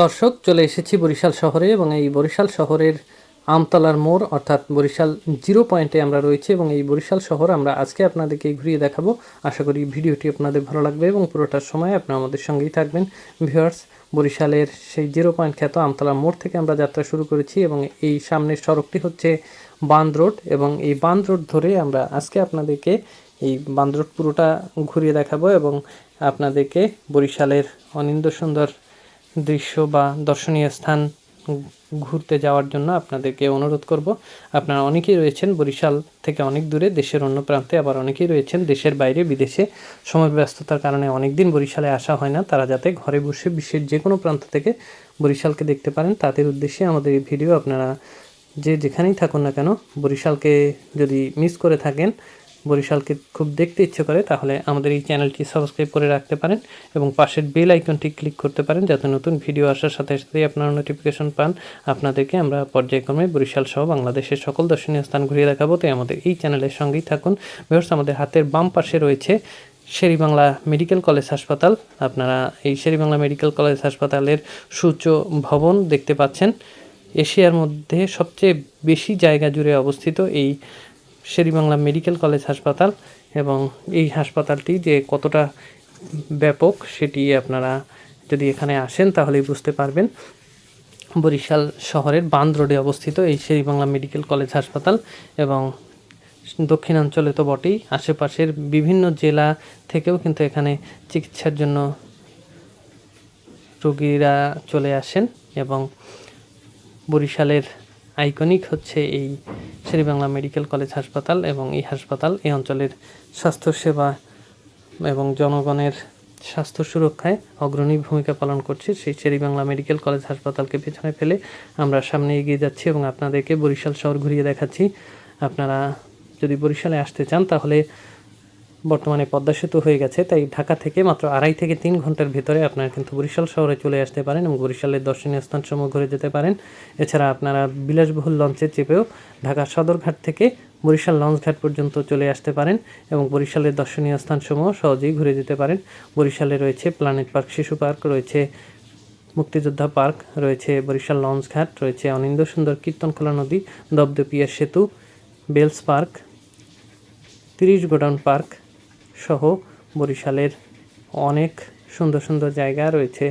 দর্শক, চলে এসেছি বরিশাল শহরে এবং এই বরিশাল শহরের আমতলার মোড়, অর্থাৎ বরিশাল জিরো পয়েন্টে আমরা রয়েছি এবং এই বরিশাল শহর আমরা আজকে আপনাদেরকে ঘুরিয়ে দেখাবো। আশা করি ভিডিওটি আপনাদের ভালো লাগবে এবং পুরোটার সময় আপনারা আমাদের সঙ্গেই থাকবেন। ভিউয়ার্স, বরিশালের সেই জিরো পয়েন্ট খ্যাত আমতলার মোড় থেকে আমরা যাত্রা শুরু করেছি এবং এই সামনের সড়কটি হচ্ছে বান্দ রোড এবং এই বান্দ রোড ধরে আমরা আজকে আপনাদেরকে এই বান্দ রোড পুরোটা ঘুরিয়ে দেখাবো এবং আপনাদেরকে বরিশালের অনিন্দ সুন্দর দৃশ্য বা দর্শনীয় স্থান ঘুরতে যাওয়ার জন্য আপনাদেরকে অনুরোধ করব। আপনারা অনেকেই রয়েছেন বরিশাল থেকে অনেক দূরে, দেশের অন্য প্রান্তে আবার অনেকেই রয়েছেন দেশের বাইরে, বিদেশে। সময় ব্যস্ততার কারণে অনেক দিন বরিশালে আসা হয় না। তারা যাতে ঘরে বসে বিশ্বের যে কোনো প্রান্ত থেকে বরিশালকে দেখতে পারেন, তাদের উদ্দেশ্যে আমাদের এই ভিডিও আপনারা যে যেখানেই থাকুন না কেন, বরিশালকে যদি মিস করে থাকেন বরিশালকে খুব দেখতে ইচ্ছে করে, তাহলে আমাদের এই চ্যানেলটি সাবস্ক্রাইব করে রাখতে পারেন এবং পাশের বেল আইকনটি ক্লিক করতে পারেন যাতে নতুন ভিডিও আসার সাথে সাথেই আপনারা নোটিফিকেশন পান। আপনাদেরকে আমরা পর্যায়ক্রমে বরিশাল সহ বাংলাদেশের সকল দর্শনীয় স্থান ঘুরিয়ে দেখাবো। তাই আমাদের এই চ্যানেলের সঙ্গেই থাকুন। ভিউয়ার্স আমাদের হাতের বাম পাশে রয়েছে শেরিবাংলা মেডিকেল কলেজ হাসপাতাল। আপনারা এই শেরিবাংলা মেডিকেল কলেজ হাসপাতালের সূর্য ভবন দেখতে পাচ্ছেন। এশিয়ার মধ্যে সবচেয়ে বেশি জায়গা জুড়ে অবস্থিত এই শেরিবাংলা মেডিকেল কলেজ হাসপাতাল এবং এই হাসপাতালটি যে কতটা ব্যাপক সেটি আপনারা যদি এখানে আসেন তাহলেই বুঝতে পারবেন। বরিশাল শহরের বান্দ রোডে অবস্থিত এই শেরিবাংলা মেডিকেল কলেজ হাসপাতাল এবং দক্ষিণাঞ্চলে তো বটেই, আশেপাশের বিভিন্ন জেলা থেকেও কিন্তু এখানে চিকিৎসার জন্য রোগীরা চলে আসেন এবং বরিশালের আইকনিক হচ্ছে এই শেরিবাংলা মেডিকেল কলেজ হাসপাতাল এবং এই হাসপাতাল এই অঞ্চলের স্বাস্থ্যসেবা এবং জনগণের স্বাস্থ্য সুরক্ষায় অগ্রণী ভূমিকা পালন করছে। সেই শেরি বাংলা মেডিকেল কলেজ হাসপাতালকে পেছনে ফেলে আমরা সামনে এগিয়ে যাচ্ছি এবং আপনাদেরকে বরিশাল শহর ঘুরিয়ে দেখাচ্ছি। আপনারা যদি বরিশালে আসতে চান তাহলে বর্তমানে পদ্মা সেতু হয়ে গেছে, তাই ঢাকা থেকে মাত্র আড়াই থেকে তিন ঘণ্টার ভিতরে আপনারা কিন্তু বরিশাল শহরে চলে আসতে পারেন এবং বরিশালের দর্শনীয় স্থানসমূহ ঘুরে যেতে পারেন। এছাড়া আপনারা বিলাসবহুল লঞ্চে চেপেও ঢাকা সদরঘাট থেকে বরিশাল লঞ্চঘাট পর্যন্ত চলে আসতে পারেন এবং বরিশালের দর্শনীয় স্থানসমূহ সহজেই ঘুরে যেতে পারেন। বরিশালে রয়েছে প্ল্যানেট পার্ক, শিশু পার্ক, রয়েছে মুক্তিযোদ্ধা পার্ক, রয়েছে বরিশাল লঞ্চঘাট, রয়েছে অনিন্দ সুন্দর কীর্তনখোলা নদী দপদপিয়া সেতু, বেলস পার্ক, তিরিশ গোডাউন পার্ক সহ বরিশালের অনেক সুন্দর সুন্দর জায়গা রয়েছে।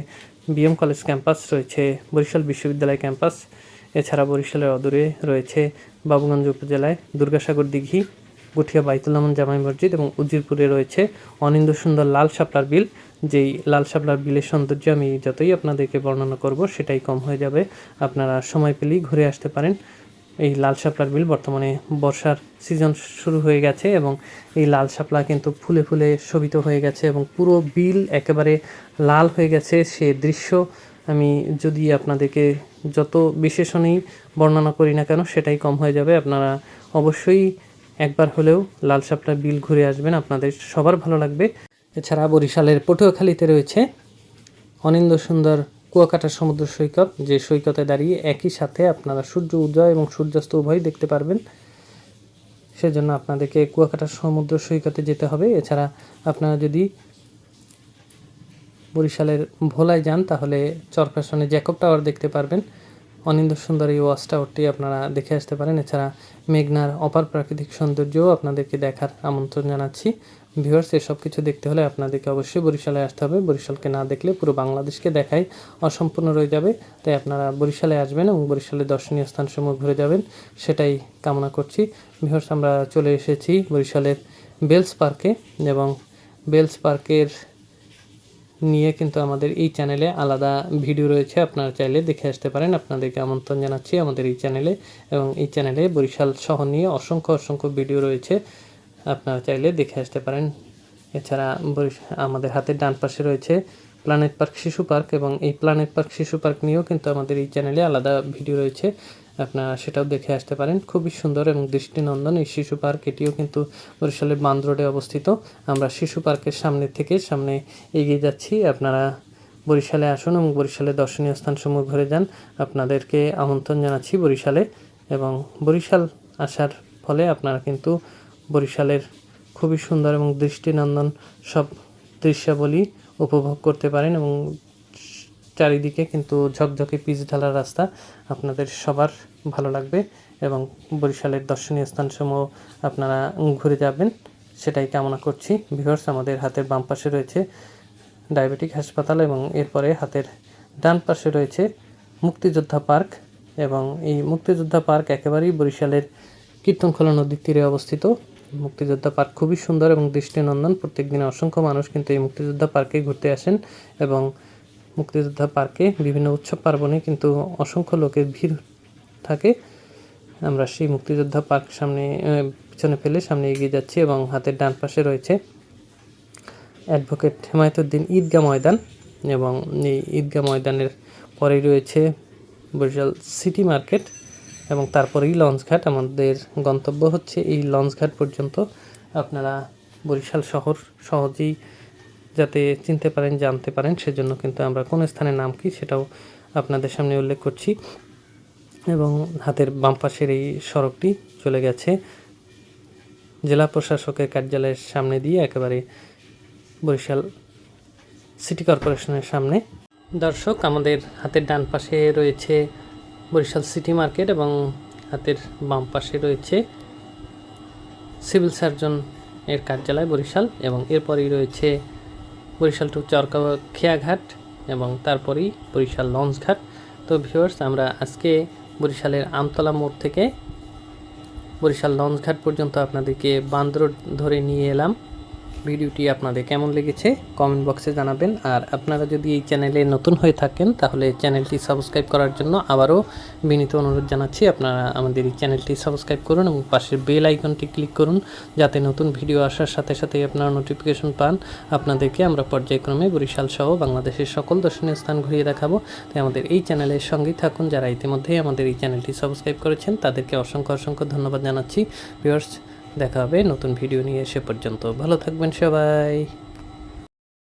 বিএম কলেজ ক্যাম্পাস রয়েছে, বরিশাল বিশ্ববিদ্যালয় ক্যাম্পাস, এছাড়া বরিশালের অদূরে রয়েছে বাবুগঞ্জ উপজেলায় দুর্গাসাগর দিঘি, গুঠিয়া বাইতুল্লামন জামাই মসজিদ এবং উজিরপুরে রয়েছে অনিন্দ সুন্দর লাল শাপলার বিল। যেই লাল শাপলার বিলের সৌন্দর্য আমি যতই আপনাদেরকে বর্ণনা করব, সেটাই কম হয়ে যাবে। আপনারা সময় পেলেই ঘুরে আসতে পারেন। এই লাল শাপলার বিল বর্তমানে বর্ষার সিজন শুরু হয়ে গেছে এবং এই লাল শাপলা কিন্তু ফুলে ফুলে শোভিত হয়ে গেছে এবং পুরো বিল একেবারে লাল হয়ে গেছে সে দৃশ্য আমি যদি আপনাদেরকে যত বিশেষণেই বর্ণনা করি না কেন সেটাই কম হয়ে যাবে। আপনারা অবশ্যই একবার হলেও লাল শাপলা বিল ঘুরে আসবেন, আপনাদের সবার ভালো লাগবে। এছাড়া বরিশালের পটুয়াখালীতে রয়েছে অনিন্দ সুন্দর কুয়াকাটা সমুদ্র সৈকত, যে সৈকতে দাঁড়িয়ে একই সাথে আপনারা সূর্য উদয় এবং সূর্যাস্ত উভয় দেখতে পারবেন। সেজন্য আপনাদেরকে কুয়াকাটা সমুদ্র সৈকতে যেতে হবে। এছাড়া আপনারা যদি বরিশালের ভোলায় যান, তাহলে চরফ্যাশনে জ্যাকব টাওয়ার দেখতে পারবেন। অনিন্দ সুন্দর এই ওয়াচ টাওয়ারটি আপনারা দেখে আসতে পারেন। এছাড়া মেঘনার অপার প্রাকৃতিক সৌন্দর্যও আপনাদেরকে দেখার আমন্ত্রণ জানাচ্ছি। ভিউয়ার্স এসব কিছু দেখতে হলে আপনাদেরকে অবশ্যই বরিশালে আসতে হবে। বরিশালকে না দেখলে পুরো বাংলাদেশকে দেখাই অসম্পূর্ণ রয়ে যাবে। তাই আপনারা বরিশালে আসবেন এবং বরিশালের দর্শনীয় স্থানসমূহ ঘুরে যাবেন। সেটাই কামনা করছি। ভিউয়ার্স আমরা চলে এসেছি বরিশালের বেলস পার্কে এবং বেলস পার্কের নিয়ে কিন্তু আমাদের এই চ্যানেলে আলাদা ভিডিও রয়েছে। আপনারা চাইলে দেখে আসতে পারেন। আপনাদেরকে আমন্ত্রণ জানাচ্ছি আমাদের এই চ্যানেলে এবং এই চ্যানেলে বরিশাল শহর নিয়ে অসংখ্য অসংখ্য ভিডিও রয়েছে। আপনারা চাইলে দেখে আসতে পারেন। এছাড়া আমাদের হাতের ডান পাশে রয়েছে প্ল্যানেট পার্ক শিশু পার্ক এবং এই প্ল্যানেট পার্ক শিশু পার্ক নিয়েও কিন্তু আমাদের এই চ্যানেলে আলাদা ভিডিও রয়েছে। আপনারা সেটাও দেখে আসতে পারেন। খুবই সুন্দর এবং দৃষ্টিনন্দন এই শিশু পার্ক। এটিও কিন্তু বরিশালের বান্দ রোডে অবস্থিত। আমরা শিশু পার্কের সামনে থেকে সামনে এগিয়ে যাচ্ছি। আপনারা বরিশালে আসুন এবং বরিশালের দর্শনীয় স্থানসমূহ ঘুরে যান। আপনাদেরকে আমন্ত্রণ জানাচ্ছি বরিশালে এবং বরিশাল আসার ফলে আপনারা কিন্তু বরিশালের খুবই সুন্দর এবং দৃষ্টিনন্দন সব দৃশ্যাবলী উপভোগ করতে পারেন এবং চারিদিকে কিন্তু ঝকঝকে পিচ ঢালা রাস্তা আপনাদের সবার ভালো লাগবে এবং বরিশালের দর্শনীয় স্থানসমূহ আপনারা ঘুরে যাবেন। সেটাই কামনা করছি। ভিউয়ার্স, আমাদের হাতের বাম পাশে রয়েছে ডায়াবেটিক হাসপাতাল এবং এরপরে হাতের ডান পাশে রয়েছে মুক্তিযোদ্ধা পার্ক এবং এই মুক্তিযোদ্ধা পার্ক একেবারেই বরিশালের কীর্তনখোলা নদীর তীরে অবস্থিত। মুক্তিযোদ্ধা পার্ক খুবই সুন্দর এবং দৃষ্টিনন্দন। প্রত্যেক দিনে অসংখ্য মানুষ কিন্তু এই মুক্তিযোদ্ধা পার্কে ঘুরতে আসেন এবং মুক্তিযোদ্ধা পার্কে বিভিন্ন উৎসব পার্বণে কিন্তু অসংখ্য লোকের ভিড় থাকে। আমরা সেই মুক্তিযোদ্ধা পার্ক সামনে পিছনে ফেলে সামনে এগিয়ে যাচ্ছি এবং হাতের ডান পাশে রয়েছে অ্যাডভোকেট হেমায়তুদ্দিন ঈদগাহ ময়দান এবং এই ঈদগাহ ময়দানের পরেই রয়েছে বরিশাল সিটি মার্কেট। এবং তারপরেই লঞ্চঘাট আমাদের গন্তব্য হচ্ছে এই লঞ্চঘাট পর্যন্ত। আপনারা বরিশাল শহর সহজেই যাতে চিনতে পারেন, জানতে পারেন, সেজন্য কিন্তু আমরা কোন স্থানের নাম কি সেটাও আপনাদের সামনে উল্লেখ করছি। এবং হাতের বাম পাশের এই সড়কটি চলে গেছে জেলা প্রশাসকের কার্যালয়ের সামনে দিয়ে, একেবারে বরিশাল সিটি কর্পোরেশনের সামনে। দর্শক, আমাদের হাতের ডান পাশে রয়েছে বরিশাল সিটি মার্কেট এবং হাতের বাম পাশে রয়েছে সিভিল সার্জন এর কার্যালয় বরিশাল এবং এরপরেই রয়েছে বরিশাল টু চরকা খেয়াঘাট এবং তারপরেই বরিশাল লঞ্চ ঘাট তো ভিউয়ার্স, আমরা আজকে বরিশালের আমতলা মোড় থেকে বরিশাল লঞ্চ ঘাট পর্যন্ত আপনাদেরকে বান্দ্র ধরে নিয়ে এলাম। ভিডিওটি আপনাদের কেমন লেগেছে কমেন্ট বক্সে জানাবেন। আর আপনারা যদি এই চ্যানেলে নতুন হয়ে থাকেন, তাহলে চ্যানেলটি সাবস্ক্রাইব করার জন্য আবারও বিনীত অনুরোধ জানাচ্ছি। আপনারা আমাদের এই চ্যানেলটি সাবস্ক্রাইব করুন এবং পাশের বেল আইকনটি ক্লিক করুন, যাতে নতুন ভিডিও আসার সাথে সাথেই আপনারা নোটিফিকেশন পান। আপনাদেরকে আমরা পর্যায়ক্রমে বরিশাল সহ বাংলাদেশের সকল দর্শনীয় স্থান ঘুরিয়ে দেখাবো। তাই আমাদের এই চ্যানেলের সঙ্গেই থাকুন। যারা ইতিমধ্যেই আমাদের এই চ্যানেলটি সাবস্ক্রাইব করেছেন, তাদেরকে অসংখ্য অসংখ্য ধন্যবাদ জানাচ্ছি। ভিউয়ার্স দেখা হবে নতুন ভিডিও নিয়ে সে পর্যন্ত। ভালো থাকবেন সবাই।